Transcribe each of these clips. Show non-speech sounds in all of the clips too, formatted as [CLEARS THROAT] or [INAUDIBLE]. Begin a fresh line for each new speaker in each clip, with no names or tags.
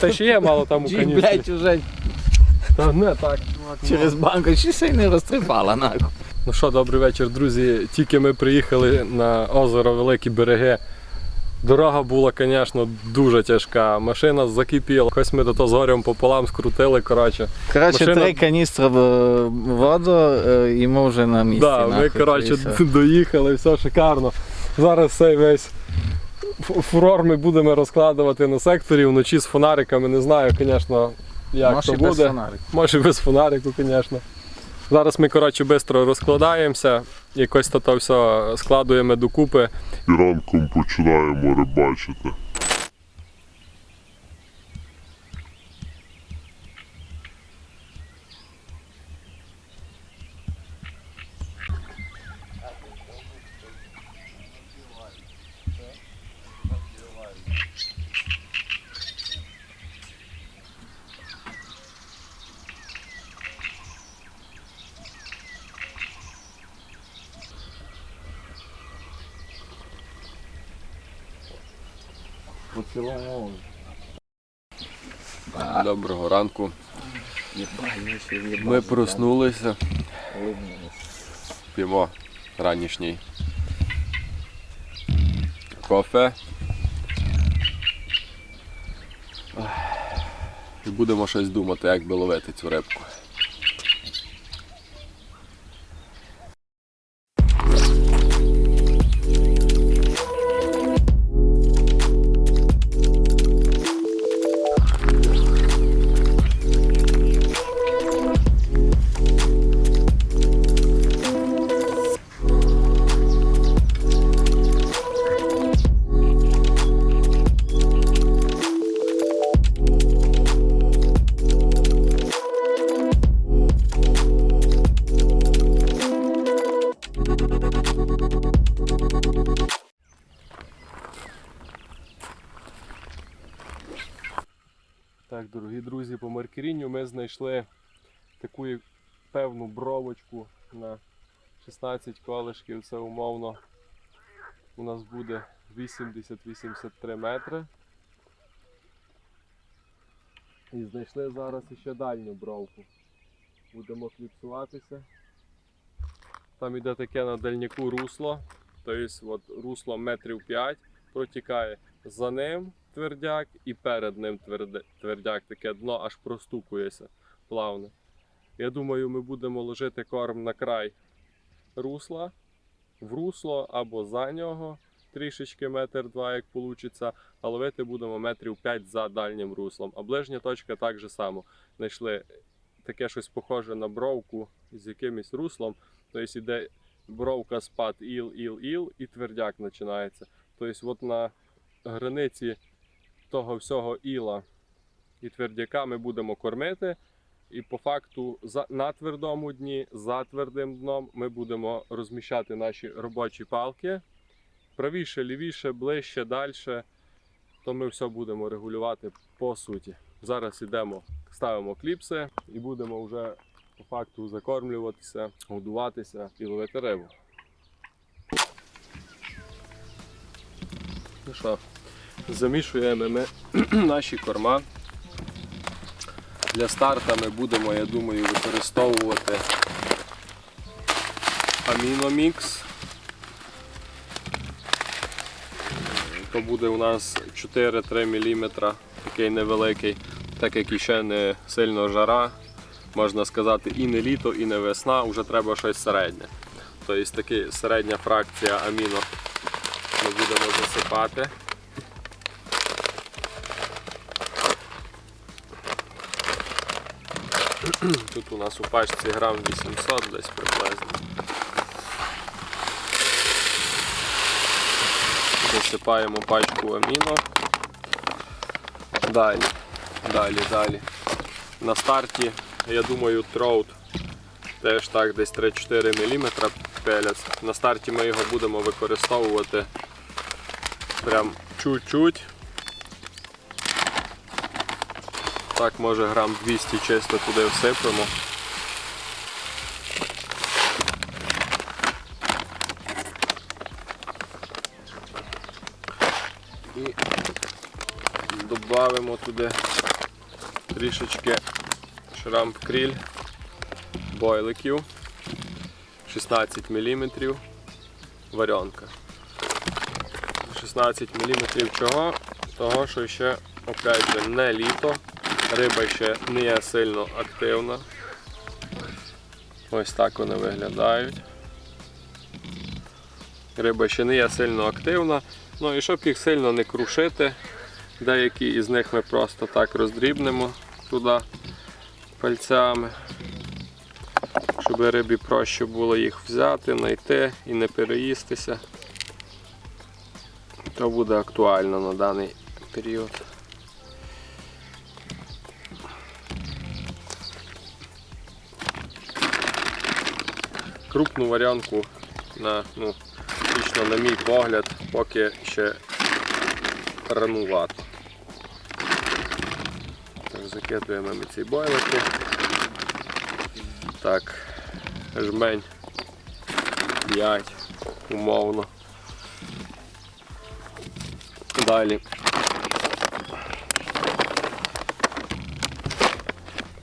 Та ще є мало там у
Ті,
каністрі.
уже
Та не так.
через банку ще й не розтрипала нахуй.
Ну що, добрий вечір, друзі. Тільки ми приїхали на озеро Великі Береги. Дорога була, звісно, дуже тяжка. Машина закипіла. Ось ми до того з горем пополам скрутили. Коротше,
Коротше,
Машина-
три каністри в воду е, і ми вже на місці.
да, ми коротше, [LAUGHS] доїхали, все шикарно. Зараз цей весь фурор ми будемо розкладувати на секторі вночі з фонариками. Не знаю, звісно, як
Може,
то буде.
без.
Може без фонарику, звісно. Зараз ми, коротше, швидко розкладаємося, якось то все складуємо докупи.
і ранком починаємо рибачити.
Доброго ранку.
Ми
проснулися, п'ємо ранішній кофе. І будемо щось думати, як би ловити цю рибку. Знайшли таку певну бровочку на 16 колишків. Це умовно у нас буде 80-83 метри. І знайшли зараз ще дальню бровку. Будемо кліпсуватися. Там іде таке на дальняку русло. Тобто от русло метрів 5 протікає за ним твердяк і перед ним твердяк, таке дно аж простукується плавно. Я думаю, ми будемо ложити корм на край русла, в русло або за нього, трішечки метр два, як вийде, а ловити будемо метрів 5 за дальнім руслом. А ближня точка так же само. Знайшли таке щось похоже на бровку з якимось руслом. Тобто йде бровка спад іл, іл, іл і твердяк починається. Тобто, от на границі того всього іла і твердяка ми будемо кормити. І по факту на твердому дні, за твердим дном ми будемо розміщати наші робочі палки. Правіше, лівіше, ближче, далі. То ми все будемо регулювати по суті. Зараз йдемо, ставимо кліпси і будемо вже по факту закормлюватися, годуватися і ловити рибу. Ну що, замішуємо ми [CLEARS THROAT] наші корма. Для старта ми будемо, я думаю, використовувати аміномікс. То буде у нас 4-3 мм, такий невеликий, так як іще не сильно жара. Можна сказати, і не літо, і не весна, вже треба щось середнє. Тобто таки середня фракція аміно ми будемо засипати. [CLEARS THROAT] Тут у нас у пачці грам 800 десь приблизно. Засипаємо пачку аміно. Далі, далі, далі. На старті, я думаю, троут теж так десь 3-4 мм пелець. На старті ми його будемо використовувати прям чуть-чуть. Так, може грам 200 чисто туди всипемо. І додамо туди трішечки шрамп кріль бойликів 16 мм варіонка. 16 мм чого? Того, що ще опять же не літо, риба ще не сильно активна. Ось так вони виглядають. Риба ще не є сильно активна. Ну і щоб їх сильно не крушити, деякі із них ми просто так роздрібнемо туди пальцями, щоб рибі проще було їх взяти, знайти і не переїстися. То буде актуально на даний період. Крупну варіанку на, ну, лично на мій погляд, поки ще ранувато. Так, закидуємо ми ці бойлики. Так, жмень 5 умовно. Далі.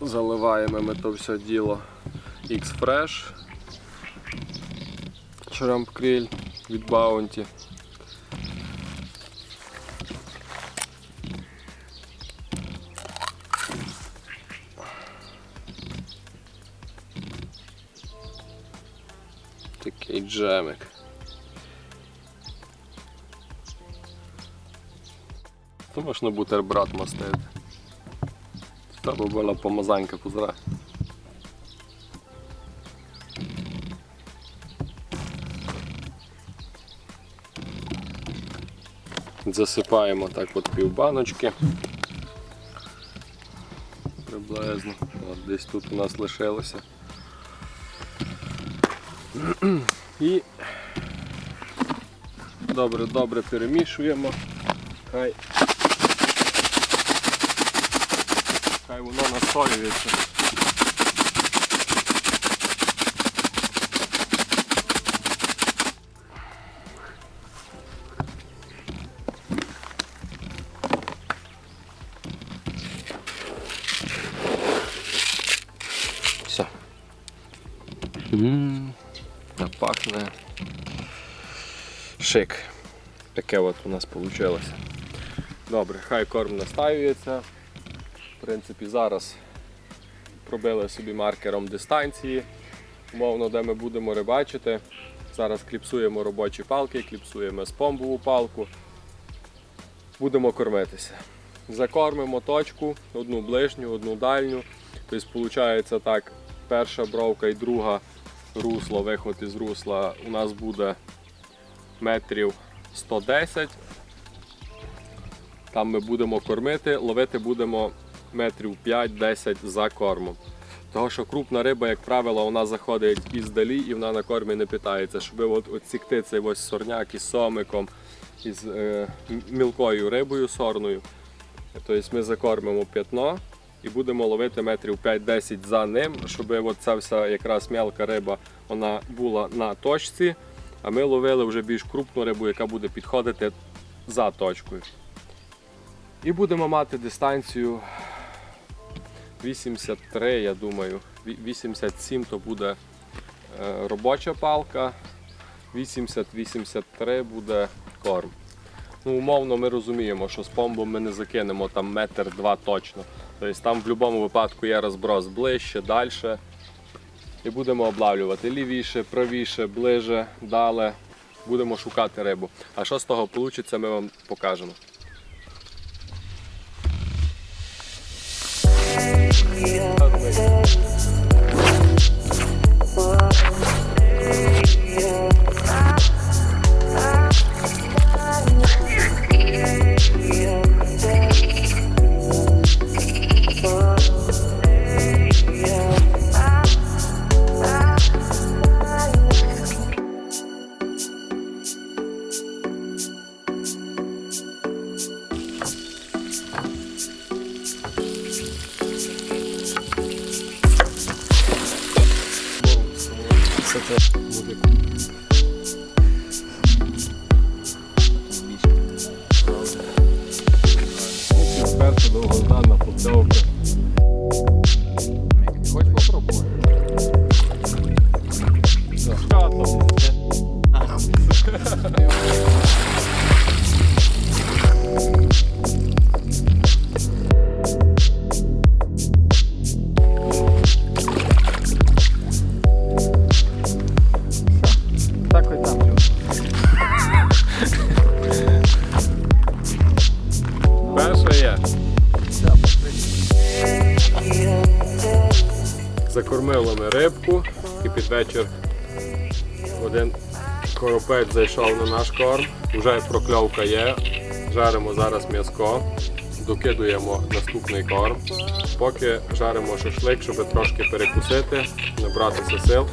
Заливаємо ми то все діло X-Fresh. Шрамп криль від Bounty. Такий джемик. То можна бутерброд мастити. Треба була помазанька позра. Засипаємо так от півбаночки. Приблизно. От десь тут у нас лишилося. І добре, добре перемішуємо. Хай, хай воно настоюється. Шик. Таке от у нас вийшло. Добре, хай корм настаюється. В принципі, зараз пробили собі маркером дистанції, умовно, де ми будемо рибачити. Зараз кліпсуємо робочі палки, кліпсуємо спомбову палку. Будемо кормитися. Закормимо точку, одну ближню, одну дальню. Тобто, виходить так, перша бровка і друга русло, виход із русла у нас буде метрів 110. Там ми будемо кормити, ловити будемо метрів 5-10 за кормом. Того, що крупна риба, як правило, вона заходить іздалі і вона на кормі не питається. Щоб от, отсікти цей ось сорняк із сомиком, із е, мілкою рибою сорною. Тобто ми закормимо п'ятно і будемо ловити метрів 5-10 за ним, щоб от ця вся якраз мелка риба вона була на точці, а ми ловили вже більш крупну рибу, яка буде підходити за точкою. І будемо мати дистанцію 83, я думаю. 87 то буде е, робоча палка, 80-83 буде корм. Ну, умовно ми розуміємо, що з помбом ми не закинемо там метр-два точно. Тобто там в будь-якому випадку є розброс ближче, далі і будемо облавлювати лівіше, правіше, ближе, далі. Будемо шукати рибу. А що з того вийде, ми вам покажемо. Thank. です。Коропець зайшов на наш корм. Вже прокльовка є. Жаримо зараз м'язко, докидуємо наступний корм. Поки жаримо шашлик, щоб трошки перекусити, набратися сил.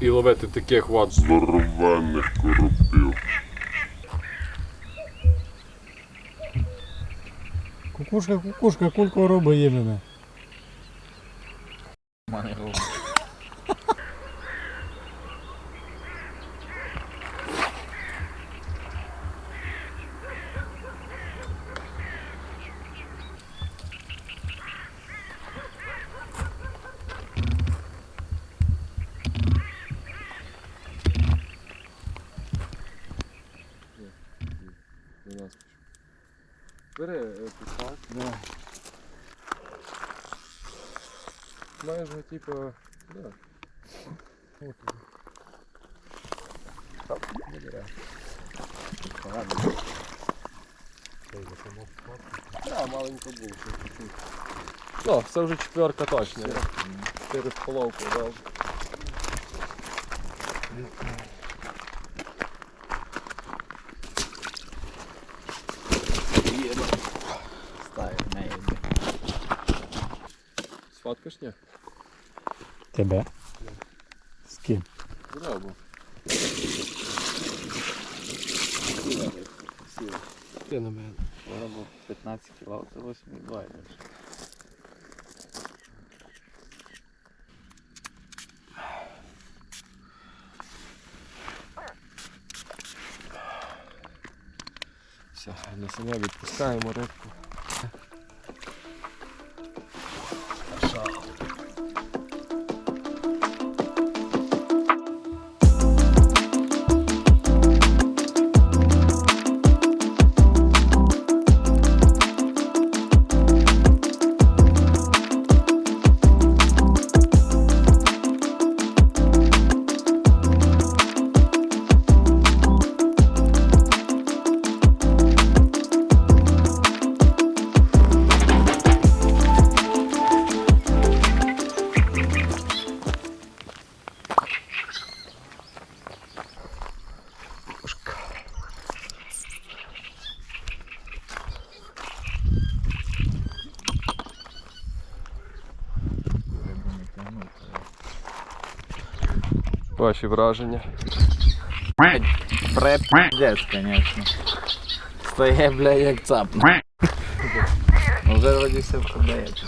І ловити таких от
Здоровенних коропів.
Кукушка, кукушка, кулько робить є мене.
до нас пішов. Бери е, пісак. Маєш його типу. Да. От. Так, не бере. Да, маленько був, ще чуть-чуть. Ну, це вже четверка точно. Чотири з половкою дав. Сфоткаш ні?
Тебе. З ким?
Зробив. Ти на мене.
Вчора був 15 кг, це 8,2 йдеш.
Все, на самі відпускаємо рибку. Ваші враження.
Препдець, звісно. Стає, бля, як цапне. Уже вроді все вкладається.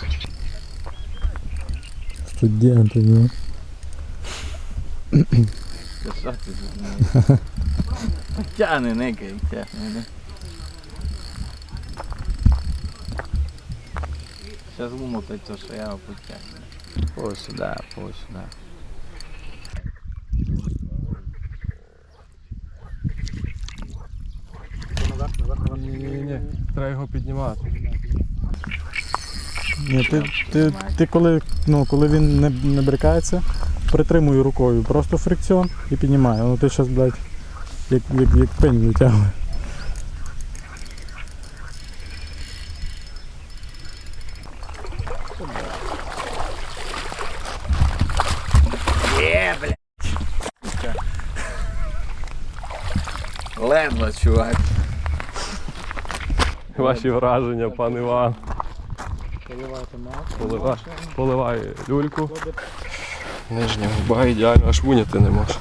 Студенти, ну.
Та що ти тут? Тягне, никай, тягне. да. Сейчас вимотать то, що я його потягну. По сюди, по сюди.
Ні-ні-ні, треба його піднімати.
Ні, ти, ти, ти коли, ну, коли він не, не брикається, притримуй рукою просто фрикціон і піднімай. Ну ти зараз, блядь, як, як, як пень витягує.
Ледве, чувак.
Ваші враження, пан Іван.
Поливайте мало.
Поливай, поливай люльку. Нижня губа ідеально, аж вуняти не може.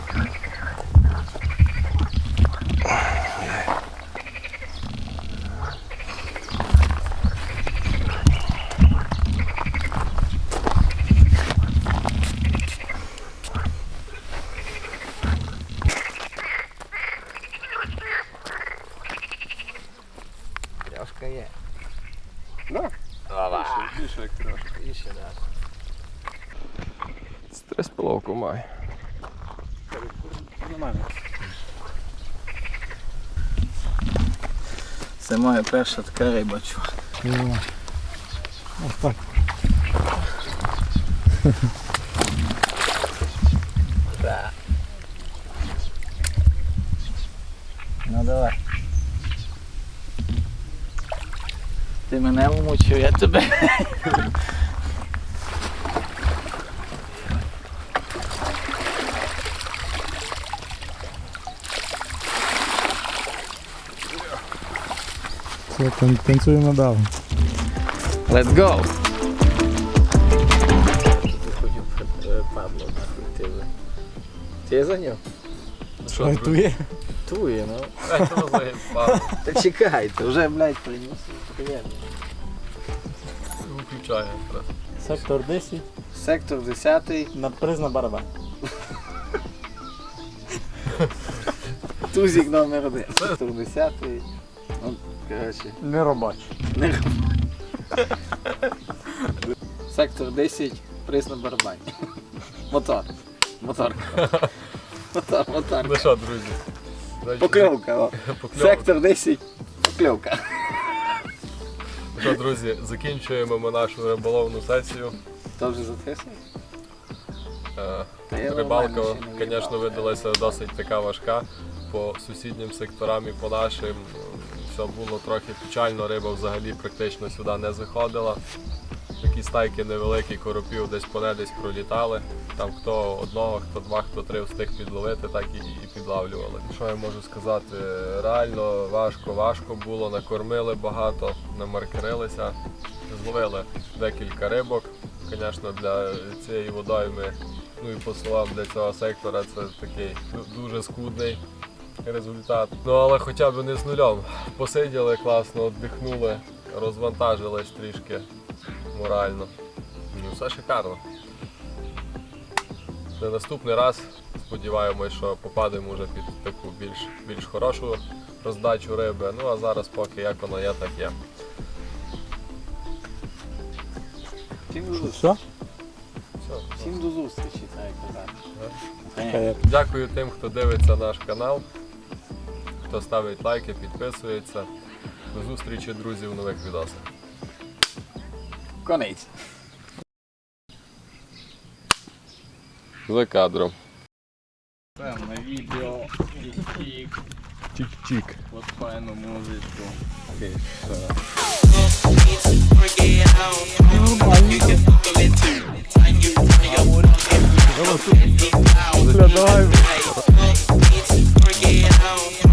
Трошка є.
Да.
Ова.
Більше, більше як трошки.
Ще даш.
Стрес пиловку має.
Нормально.
Це моя перша така риба, чувак.
Ось так.
Так. Ну давай. Ти мене вмучив, я тебе.
Все, тан- танцюємо далі.
Let's go! Пабло нахуй ти. Ти за нього?
Що,
Ой,
друзі?
тує.
Тує, ну. Та чекайте, вже, блядь, приніс. Приємно.
Виключає.
Сектор 10,
Сектор 10,
надпризна барабан.
тузик номер 1. Сектор 10. Ну, коротше,
Не робочий.
не роб- Сектор 10, приз на барабані. Мотор. Мотор. Мотор, мотор.
Ну що, друзі?
Покльовка, о. [LAUGHS]
покльовка.
Сектор 10, покльовка.
Що, друзі, закінчуємо ми нашу риболовну сесію.
То вже затисне?
Рибалка, звісно, видалася досить така важка по сусіднім секторам і по нашим. Все було трохи печально, риба взагалі практично сюди не заходила. Такі стайки невеликі, коропів десь по десь пролітали. Там хто одного, хто два, хто три встиг підловити, так і, і підлавлювали. Що я можу сказати? Реально важко, важко було, накормили багато, намаркерилися, зловили декілька рибок. Звісно, для цієї водойми Ну і по словам для цього сектора це такий дуже скудний результат. Ну але хоча б не з нульом. Посиділи класно, віддихнули, розвантажились трішки морально. Ну все шикарно. На наступний раз сподіваємось, що попадемо вже під таку більш, більш хорошу роздачу риби. Ну а зараз поки як воно є, так є.
Всім до зустрічі.
Що?
Все.
Всім до зустрічі, так як казати.
Е,
Дякую тим, хто дивиться наш канал, хто ставить лайки, підписується. До зустрічі, друзі, в нових відосах.
Конець.
За кадром.
Там на відео, тік-тік,
Чик-чик.
от файну музичку. Окей,
Бля, давай.
Bring it home.